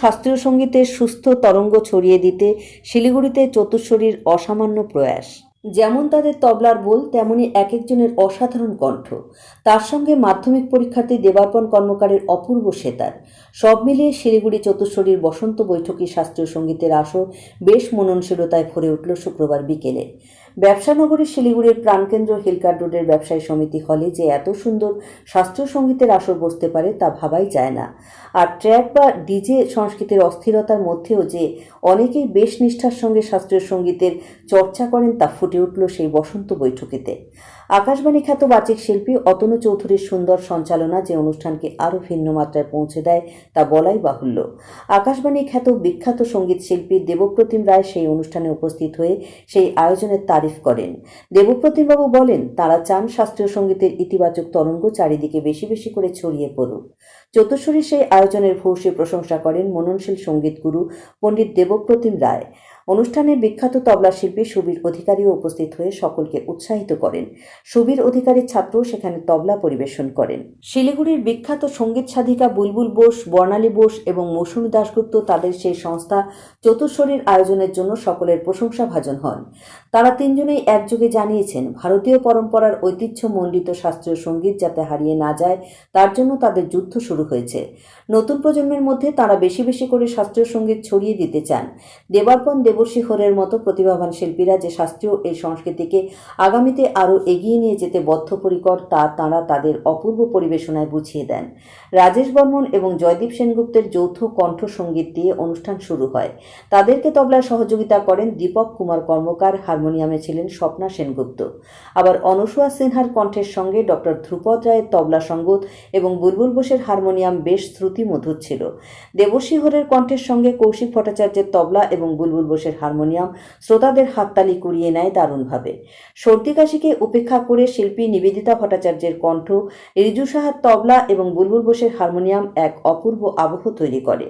শাস্ত্রীয় সঙ্গীতের সুস্থ তরঙ্গ ছড়িয়ে দিতে শিলিগুড়িতে চতুশ্বরীর অসামান্য প্রয়াস। যেমন তাদের তবলার বোল, তেমনি এক একজনের অসাধারণ কণ্ঠ। তার সঙ্গে মাধ্যমিক পরীক্ষার্থী দেবার্পণ কর্মকারের অপূর্ব সেতার। সব মিলিয়ে শিলিগুড়ি চতুশ্বরীর বসন্ত বৈঠকি শাস্ত্রীয় সঙ্গীতের আসর বেশ মননশীলতায় ভরে উঠল শুক্রবার বিকেলে। ব্যবসানগরী শিলিগুড়ির প্রাণকেন্দ্র হিলকার রোডের ব্যবসায়ী সমিতি হলে যে এত সুন্দর শাস্ত্রীয় সঙ্গীতের আসর বসতে পারে তা ভাবাই যায় না। আর ট্র্যাক বা ডিজে সংস্কৃতির অস্থিরতার মধ্যেও যে অনেকেই বেশ নিষ্ঠার সঙ্গে শাস্ত্রীয় সঙ্গীতের চর্চা করেন তা ফুটে উঠল সেই বসন্ত বৈঠকিতে। আকাশবাণী খ্যাত বাচিক শিল্পী অতনু চৌধুরীর সুন্দর সঞ্চালনা যে অনুষ্ঠানকে আরও ভিন্ন মাত্রায় পৌঁছে দেয়, তা বলাই বাহুল্য। আকাশবাণী খ্যাত বিখ্যাত সংগীত শিল্পী দেবপ্রতিম রায় সেই অনুষ্ঠানে উপস্থিত হয়ে সেই আয়োজনের তারিফ করেন। দেবপ্রতিমবাবু বলেন, তারা চান শাস্ত্রীয় সঙ্গীতের ইতিবাচক তরঙ্গ চারিদিকে বেশি বেশি করে ছড়িয়ে পড়ুক। চতুশ্বরী সেই আয়োজনের ভূয়সী প্রশংসা করেন মননশীল সংগীত গুরু পণ্ডিত দেবপ্রতিম রায়। অনুষ্ঠানে বিখ্যাত তবলা শিল্পী সুবীর অধিকারীও উপস্থিত হয়ে সকলকে উৎসাহিত করেন। সুবীর অধিকারীর ছাত্র সেখানে তবলা পরিবেশন করেন। শিলিগুড়ির বিখ্যাত সংগীত সাধিকা বুলবুল বোস, বর্ণালী বোস এবং মৌসুমী দাশগুপ্ত তাদের সেই সংস্থা চতুর্শরীর আয়োজনের জন্য সকলের প্রশংসা ভাজন হন। তারা তিনজনেই একযোগে জানিয়েছেন, ভারতীয় পরম্পরার ঐতিহ্যমণ্ডিত শাস্ত্রীয় সংগীত যাতে হারিয়ে না যায়, তার জন্য তাদের যুদ্ধ শুরু হয়েছে। নতুন প্রজন্মের মধ্যে তারা বেশি বেশি করে শাস্ত্রীয় সংগীত ছড়িয়ে দিতে চান। দেবার্পণ দেবশ্রী হরের মতো প্রতিভাবান শিল্পীরা যে শাস্ত্রীয় এই সংস্কৃতিকে আগামীতে আরও এগিয়ে নিয়ে যেতে বদ্ধপরিকর, তা তাঁরা তাদের অপূর্ব পরিবেশনায় বুঝিয়ে দেন। রাজেশ বর্মন এবং জয়দীপ সেনগুপ্তের যৌথ কণ্ঠ সংগীত দিয়ে অনুষ্ঠান শুরু হয়। তাদেরকে তবলায় সহযোগিতা করেন দীপক কুমার কর্মকার হারমোনিয়ামে ছিলেন স্বপ্না সেনগুপ্ত। আবার অনসুয়া সিনহার কণ্ঠের সঙ্গে ডক্টর ধ্রুপদ রায়ের তবলা সঙ্গত এবং বুলবুল বোসের হারমোনিয়াম বেশ শ্রুতিমধুর ছিল। দেবশিহরের কণ্ঠের সঙ্গে কৌশিক ভট্টাচার্যের তবলা এবং বুলবুল বোসের হারমোনিয়াম শ্রোতাদের হাততালি কুড়িয়ে নেয় দারুণভাবে। সর্দি কাশিকে উপেক্ষা করে শিল্পী নিবেদিতা ভট্টাচার্যের কণ্ঠ রিজু সাহার তবলা এবং বুলবুল বোসের হারমোনিয়াম এক অপূর্ব আবহ তৈরি করে।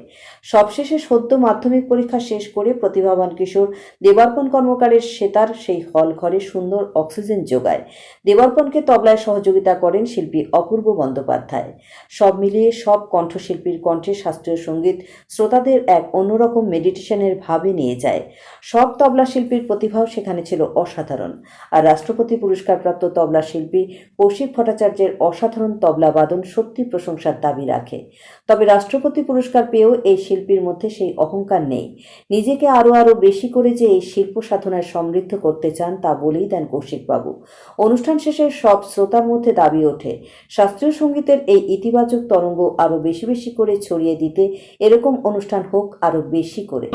সবশেষে সদ্য মাধ্যমিক পরীক্ষা শেষ করে প্রতিভাবান কিশোর দেবার্পণ কর্মকারের সেতার সেই হল ঘরে সুন্দর অক্সিজেন যোগায়। দেবার্পণকে তবলায় সহযোগিতা করেন শিল্পী অপূর্ব বন্দ্যোপাধ্যায়। সব মিলিয়ে সব কণ্ঠশিল্পীর কণ্ঠে শাস্ত্রীয় সংগীত শ্রোতাদের এক অন্যরকম মেডিটেশনের ভাবে নিয়ে যায়। সব তবলা শিল্পীর প্রতিভাও সেখানে ছিল অসাধারণ। আর রাষ্ট্রপতি পুরস্কারপ্রাপ্ত তবলা শিল্পী কৌশিক ভট্টাচার্যের অসাধারণ তবলা বাদন সত্যি প্রশংসার দাবি রাখে। তবে রাষ্ট্রপতি পুরস্কার পেয়েও এই শিল্পীর মধ্যে সেই অহংকার নেই। নিজেকে আরও আরও বেশি করে যে এই শিল্প সাধনায় সমৃদ্ধ করতে চান তা বলেই দেন কৌশিকবাবু। অনুষ্ঠান শেষে সব শ্রোতার মধ্যে দাবি ওঠে, শাস্ত্রীয় সঙ্গীতের এই ইতিবাচক তরঙ্গ আরও বেশি বেশি করে ছড়িয়ে দিতে এরকম অনুষ্ঠান হোক আরও বেশি করে।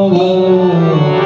Oh.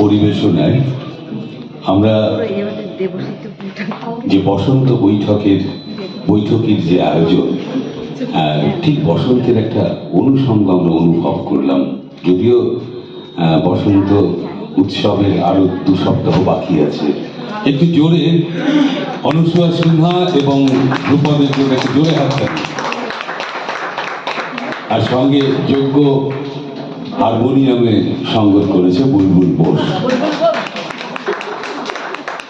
পরিবেশনায় আমরা যে বসন্ত বৈঠকের বৈঠকের যে আয়োজন ঠিক বসন্তের একটা অনুষঙ্গ আমরা অনুভব করলাম। যদিও বসন্ত উৎসবের আরও দু সপ্তাহ বাকি আছে। একটু জোরে, অনুসুয়া সিনহা এবং ধ্রুপদের জন্য একটু জোরে হাততালি আর সঙ্গে যোগ্য হারমোনিয়ামে সঙ্গত করেছে, বুলবুল বোস।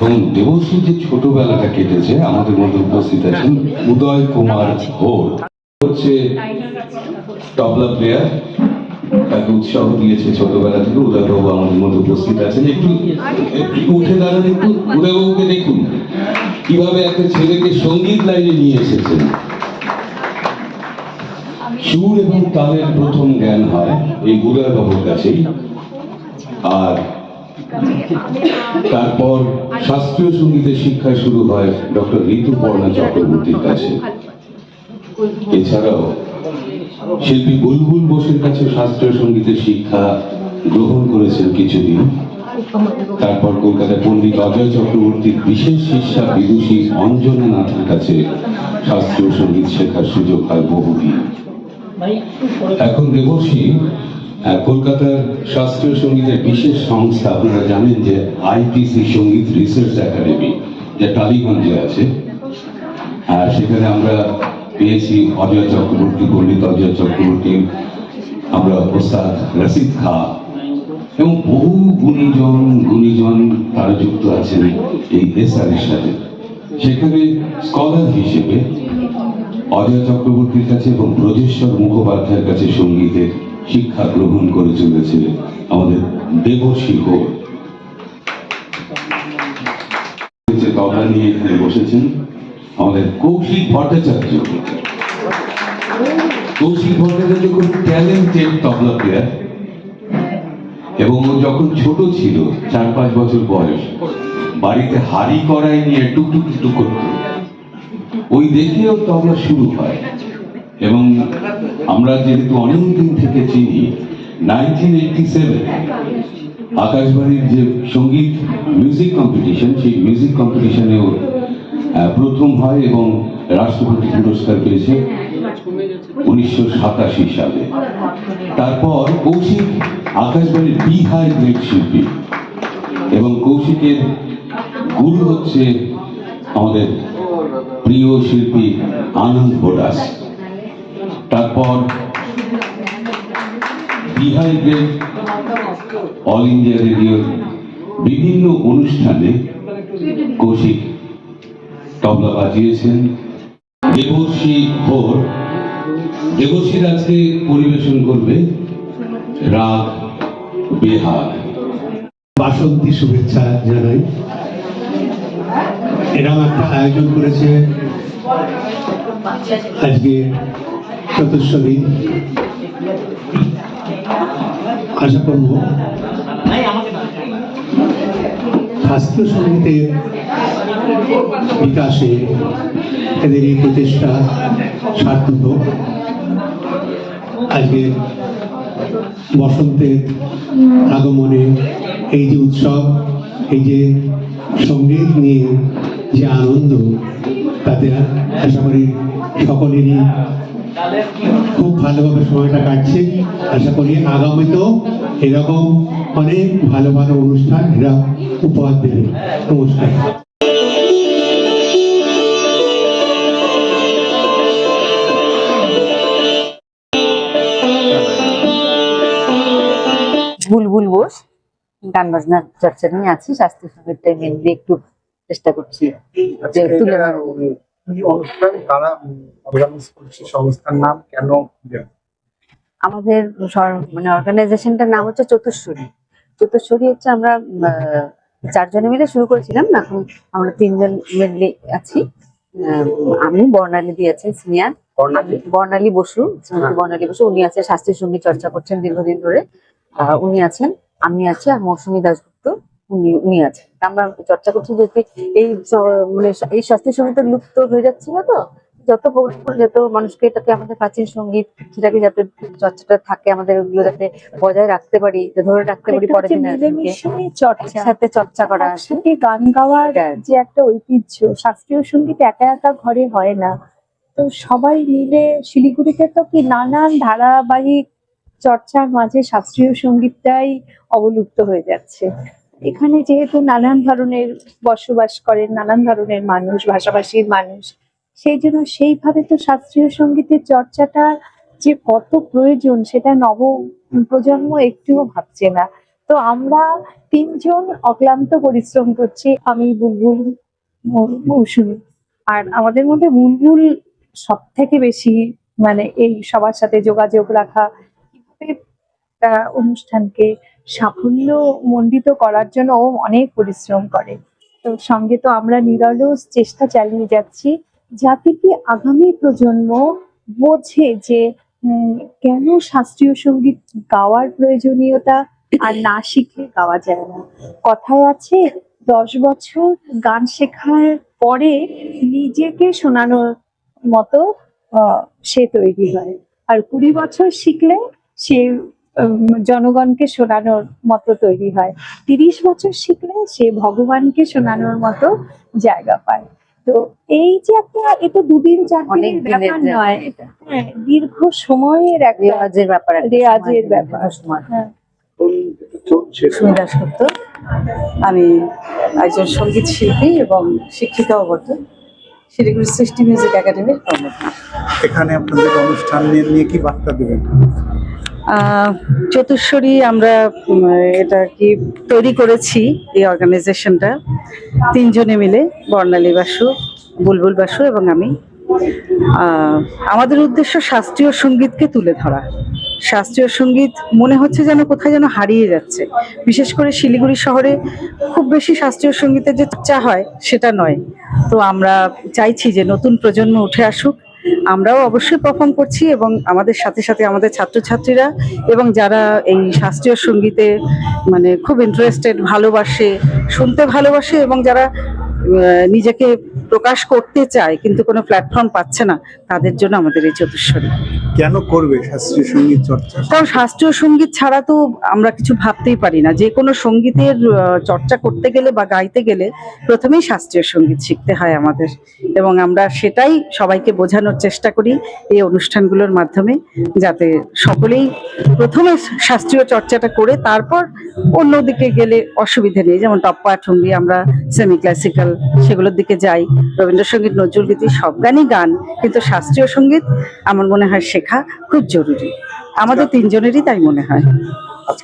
এবং দেবশ্রী যে ছোটবেলাটা কেটেছে, আমাদের মধ্যে উপস্থিত আছেন উদয় কুমার ঘোর হচ্ছে তবলা প্লেয়ার তাকে উৎসাহ দিয়েছে ছোটবেলা থেকে উদয়বাবু আমাদের মধ্যে উপস্থিত আছেন। একটু উঠে দাঁড়ান, একটু উদয়বাবুকে দেখুন। কীভাবে একটা ছেলেকে সংগীত লাইনে নিয়ে এসেছেন। সুর এবং তালের এই উদয়বাবুর কাছেই। আর তারপর শাস্ত্রীয় সঙ্গীতের শিক্ষা শুরু হয় ডক্টর ঋতুপর্ণা চক্রবর্তীর কাছে। এছাড়াও শিল্পী বুলবুল বোসের কাছে শাস্ত্রীয় সঙ্গীতের শিক্ষা গ্রহণ করেছেন কিছুদিন। তারপর কলকাতায় পণ্ডিত অজয় চক্রবর্তীর বিশেষ শিষ্যা বিদুষী অঞ্জনা নাথের কাছে শাস্ত্রীয় সংগীত শেখার সুযোগ হয় বহুদিন। এখন আহ, কলকাতার শাস্ত্রীয় সঙ্গীতের বিশেষ সংস্থা, আপনারা জানেন যে আইপিসি সংগীত রিসার্চ একাডেমি, যা টালিগঞ্জে আছে। আর সেখানে আমরা পেয়েছি অজয় চক্রবর্তী, পণ্ডিত অজয় চক্রবর্তী, আমরা ওস্তাদ রসিদ খা, এবং বহু গুণীজন গুণীজন তারা যুক্ত আছেন এই এসআর এর সাথে। সেখানে স্কলার হিসেবে অজয় চক্রবর্তীর কাছে এবং ব্রজেশ্বর মুখোপাধ্যায়ের কাছে সঙ্গীতের শিক্ষা গ্রহণ করে চলেছে আমাদের যে তবলা নিয়ে এখানে বসেছেন আমাদের কৌশিক ভট্টাচার্য। কৌশিক ভট্টাচার্য খুব ট্যালেন্টেড তবলা প্লেয়ার এবং ও যখন ছোট ছিল, চার পাঁচ বছর বয়স, বাড়িতে হাড়ি কড়াই নিয়ে টুকটুক টুক করতো ওই দেখে ওর তবলা শুরু হয়। এবং আমরা যেহেতু অনেক দিন থেকে চিনি নাইনটিন এইটটি সেভেন আকাশবাণীর যে সংগীত মিউজিক কম্পিটিশন সেই মিউজিক কম্পিটিশনে ও আহ, প্রথম হয় এবং রাষ্ট্রপতি পুরস্কার পেয়েছে উনিশশো সাতাশি সালে। তারপর কৌশিক আকাশবাণীর বিহাই গ্রেড শিল্পী এবং কৌশিকের গুরু হচ্ছে আমাদের প্রিয় শিল্পী আনন্দ বোডাস তারপর বিহাই গ্রেড অল ইন্ডিয়া রেডিওর বিভিন্ন অনুষ্ঠানে কৌশিক তবলা বাজিয়েছেন। দেবশ্রী ভোর। দেবশ্রীর আজকে পরিবেশন করবে রাগ বেহাগ বাসন্তী শুভেচ্ছা জানাই। এরকম একটা আয়োজন করেছে। আজকে চতুর্শী আশা করব শাস্ত্রীয় সঙ্গীতের বিকাশে এদের এই প্রচেষ্টা সার্থক। আজকে বসন্তের আগমনে এই যে উৎসব, এই যে সংগীত নিয়ে যে আনন্দ, তাতে আশা করি সকলেরই খুব ভালোভাবে সময়টা কাটছে। আশা করি আগামীতেও এরকম অনেক ভালো ভালো অনুষ্ঠান এরা উপহার দেবে। নমস্কার। বুলবুল বোস গান বাজনার চর্চা নিয়ে আছি। শাস্ত্রীয় সঙ্গীতটাই মেনলি একটু চেষ্টা করছি। যে তুলে ধরবো। অনুষ্ঠান তারা সংস্থার নাম কেন আমাদের মানে অর্গানাইজেশনটার নাম হচ্ছে চতুর্শ্বরী চতুর্শ্বরী হচ্ছে আমরা চারজনে মিলে শুরু করেছিলাম এখন আমরা তিনজন মেনলি আছি। আমি বর্ণালী দিয়ে আছি সিনিয়র। বর্ণালী? বসু শ্রীমতী বর্ণালী বসু উনি আছে শাস্ত্রীয় সংগীত চর্চা করছেন দীর্ঘদিন ধরে। আহ, উনি আছেন আমি আছি আর মৌসুমী দাসগুপ্ত উনি উনি আছেন আমরা চর্চা করছি যে এই মানে এই শাস্ত্রীয় সঙ্গীতের লুপ্ত হয়ে যাচ্ছিল তো? যত যত মানুষকে এটাকে আমাদের প্রাচীন সংগীত সেটাকে যাতে চর্চাটা থাকে আমাদের ওগুলো যাতে বজায় রাখতে পারি ধরে রাখতে পারি পরের চর্চা। সাথে চর্চা করা একসাথে গান গাওয়ার যে একটা ঐতিহ্য শাস্ত্রীয় সংগীত একা একা ঘরে হয় না। তো সবাই মিলে শিলিগুড়িতে তো কি নানান ধারাবাহিক চর্চার মাঝে শাস্ত্রীয় সঙ্গীতটাই অবলুপ্ত হয়ে যাচ্ছে। এখানে যেহেতু নানান ধরনের বসবাস করেন, নানান ধরনের মানুষ, ভাষাভাষীর মানুষ, সেই জন্য সেইভাবে তো শাস্ত্রীয় সঙ্গীতের চর্চাটা যে কত প্রয়োজন সেটা নব প্রজন্ম একটুও ভাবছে না। তো আমরা তিনজন অক্লান্ত পরিশ্রম করছি, আমি, বুলবুল, মৌসুমী। আর আমাদের মধ্যে বুলবুল সব থেকে বেশি মানে এই সবার সাথে যোগাযোগ রাখা, কীভাবে অনুষ্ঠানকে সাফল্য মণ্ডিত করার জন্য ও অনেক পরিশ্রম করে। তো সঙ্গে তো আমরা নিরলস চেষ্টা চালিয়ে যাচ্ছি, যাতে কি আগামী প্রজন্ম বোঝে যে কেন শাস্ত্রীয় সংগীত গাওয়ার প্রয়োজনীয়তা আর না শিখলে গাওয়া যায় না। কথায় আছে, দশ বছর গান শেখার পরে নিজেকে শোনানোর মতো সে তৈরি হয়। আর কুড়ি বছর শিখলে সে জনগণকে শোনানোর মতো তৈরি হয়। তিরিশ বছর শিখলে সে ভগবানকে শোনানোর মতো জায়গা পায়। তো এই যে একটা এটা দুদিন চার দিনের ব্যাপার নয়। হ্যাঁ দীর্ঘ সময়ের একটা রেওয়াজের ব্যাপার রেওয়াজের ব্যাপার। সময়। হ্যাঁ। দাসগুপ্ত আমি একজন সংগীত শিল্পী এবং শিক্ষিকাও বটে। শিলিগুড়ি সৃষ্টি মিউজিক একাডেমির এখানে আপনাদের অনুষ্ঠান নিয়ে নিয়ে কি বার্তা দেবেন? আহ, চতুর্শ্বরী আমরা এটা কি তৈরি করেছি এই অর্গানাইজেশনটা তিনজনে মিলে বর্ণালী বাসু বুলবুল বাসু এবং আমি। আমাদের উদ্দেশ্য শাস্ত্রীয় সঙ্গীতকে তুলে ধরা। শাস্ত্রীয় সংগীত মনে হচ্ছে যেন কোথায় যেন হারিয়ে যাচ্ছে। বিশেষ করে শিলিগুড়ি শহরে খুব বেশি শাস্ত্রীয় সঙ্গীতের যে চর্চা হয় সেটা নয়। তো আমরা চাইছি যে নতুন প্রজন্ম উঠে আসুক আমরাও অবশ্যই পারফর্ম করছি এবং আমাদের সাথে সাথে আমাদের ছাত্রছাত্রীরা এবং যারা এই শাস্ত্রীয় সঙ্গীতে মানে খুব ইন্টারেস্টেড ভালোবাসে, শুনতে ভালোবাসে এবং যারা নিজেকে প্রকাশ করতে চায় কিন্তু কোনো প্ল্যাটফর্ম পাচ্ছে না তাদের জন্য আমাদের এই চতুশ্বরী। কেন করবে শাস্ত্রীয় সংগীত চর্চা? কারণ শাস্ত্রীয় সংগীত ছাড়া তো আমরা কিছু ভাবতেই পারি না। যে কোনো সঙ্গীতের চর্চা করতে গেলে বা গাইতে গেলে প্রথমেই শাস্ত্রীয় সংগীত শিখতে হয় আমাদের। এবং আমরা সেটাই সবাইকে বোঝানোর চেষ্টা করি এই অনুষ্ঠানগুলোর মাধ্যমে যাতে সকলেই প্রথমে শাস্ত্রীয় চর্চাটা করে তারপর অন্যদিকে গেলে অসুবিধে নেই। যেমন টপ্পা ঠুঙ্গি আমরা সেমি ক্লাসিক্যাল সেগুলোর দিকে যাই। রবীন্দ্রসঙ্গীত নজরুলগীতি সব গানই গান কিন্তু শাস্ত্রীয় সংগীত আমার মনে হয় শেখা খুব জরুরি। আমাদের তিনজনেরই তাই মনে হয়।